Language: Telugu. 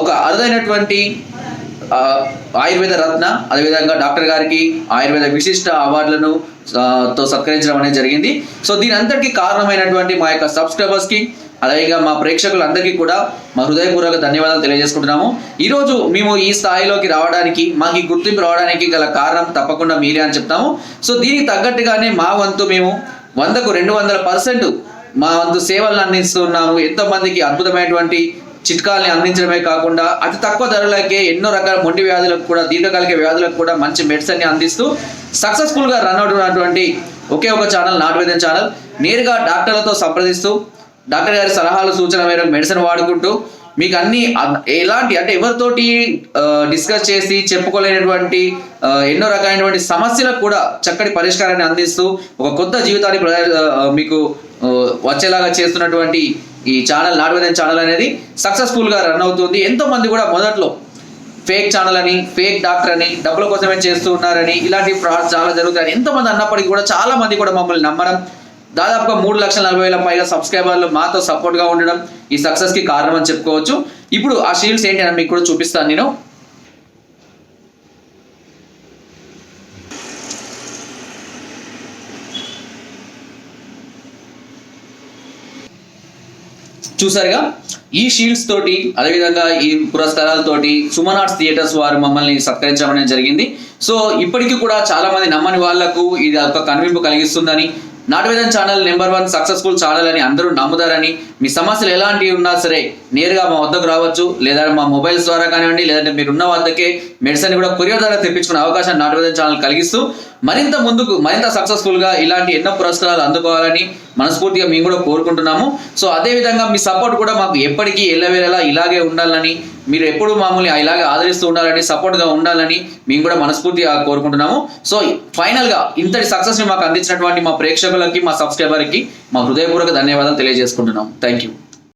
ఒక అరుదైనటువంటి ఆయుర్వేద రత్న అదేవిధంగా డాక్టర్ గారికి ఆయుర్వేద విశిష్ట అవార్డులను తో సత్కరించడం అనేది జరిగింది. సో దీని అంతటికీ కారణమైనటువంటి మా యొక్క సబ్స్క్రైబర్స్కి అలాగే మా ప్రేక్షకులందరికీ కూడా మా హృదయపూర్వక ధన్యవాదాలు తెలియజేసుకుంటున్నాము. ఈరోజు మేము ఈ స్థాయిలోకి రావడానికి మాకు ఈ గుర్తింపు రావడానికి గల కారణం తప్పకుండా మీరే అని చెప్తాము. సో దీనికి తగ్గట్టుగానే మా వంతు మేము వందకు రెండు వందల పర్సెంట్ మా వంతు సేవలను అందిస్తున్నాము. ఎంతో మందికి అద్భుతమైనటువంటి చిట్కాల్ని అందించడమే కాకుండా అతి తక్కువ ధరలకే ఎన్నో రకాల మొండి వ్యాధులకు కూడా దీర్ఘకాలిక వ్యాధులకు కూడా మంచి మెడిసిన్ని అందిస్తూ సక్సెస్ఫుల్గా రన్ అవుతున్నటువంటి ఒకే ఒక ఛానల్ నాటువేదం ఛానల్. నేరుగా డాక్టర్లతో సంప్రదిస్తూ డాక్టర్ గారి సలహాలు సూచన మేరకు మెడిసిన్ వాడుకుంటూ మీకు అన్ని ఎలాంటి అంటే ఎవరితోటి డిస్కస్ చేసి చెప్పుకోలేనటువంటి ఎన్నో రకాలైనటువంటి సమస్యలకు కూడా చక్కటి పరిష్కారాన్ని అందిస్తూ ఒక కొత్త జీవితాన్ని మీకు వచ్చేలాగా చేస్తున్నటువంటి ఈ ఛానల్ నాటువేదం ఛానల్ అనేది సక్సెస్ఫుల్గా రన్ అవుతుంది. ఎంతో మంది కూడా మొదట్లో ఫేక్ ఛానల్ అని ఫేక్ డాక్టర్ అని డబ్బుల కోసమే చేస్తూ ఉన్నారని ఇలాంటి ఫ్రాడ్స్ చాలా జరుగుతాయని ఎంతోమంది అన్నప్పటికీ కూడా చాలా మంది కూడా మమ్మల్ని నమ్మడం దాదాపుగా మూడు లక్షల నలభై వేల పైగా సబ్స్క్రైబర్లు మాతో సపోర్ట్గా ఉండడం ఈ సక్సెస్కి కారణం అని చెప్పుకోవచ్చు. ఇప్పుడు ఆ షీల్డ్స్ ఏంటి అని మీకు కూడా చూపిస్తాను నేను. చూసారుగా ఈ షీల్డ్స్ తోటి అదేవిధంగా ఈ పురస్కారాలతోటి సుమన్ ఆర్ట్స్ థియేటర్స్ వారు మమ్మల్ని సత్కరించడం అనేది జరిగింది. సో ఇప్పటికీ కూడా చాలా మంది నమ్మని వాళ్ళకు ఇది ఒక కనువింపు కలిగిస్తుందని నాటువేదన్ channel number one successful channel అని అందరూ నమ్ముతారని మీ సమస్యలు ఎలాంటివి ఉన్నా సరే నేరుగా మా వద్దకు రావచ్చు లేదా మా మొబైల్స్ ద్వారా కానివ్వండి లేదంటే మీరు ఉన్న వద్దకే మెడిసిన్ కూడా కొరియర్ ద్వారా తెప్పించుకునే అవకాశాన్ని నాటువేదన్ ఛానల్ కలిగిస్తూ మరింత ముందుకు మరింత సక్సెస్ఫుల్గా ఇలాంటి ఎన్నో పురస్కారాలు అందుకోవాలని మనస్ఫూర్తిగా మేము కూడా కోరుకుంటున్నాము. సో అదేవిధంగా మీ సపోర్ట్ కూడా మాకు ఎప్పటికీ ఎల్లవేళలా ఇలాగే ఉండాలని మీరు ఎప్పుడు మామూలు ఇలాగే ఆదరిస్తూ ఉండాలని సపోర్ట్గా ఉండాలని మేము కూడా మనస్ఫూర్తిగా కోరుకుంటున్నాము. సో ఫైనల్గా ఇంతటి సక్సెస్ని మాకు అందించినటువంటి మా ప్రేక్షకులకి మా సబ్స్క్రైబర్కి మా హృదయపూర్వక ధన్యవాదాలు తెలియజేసుకుంటున్నాం. Thank you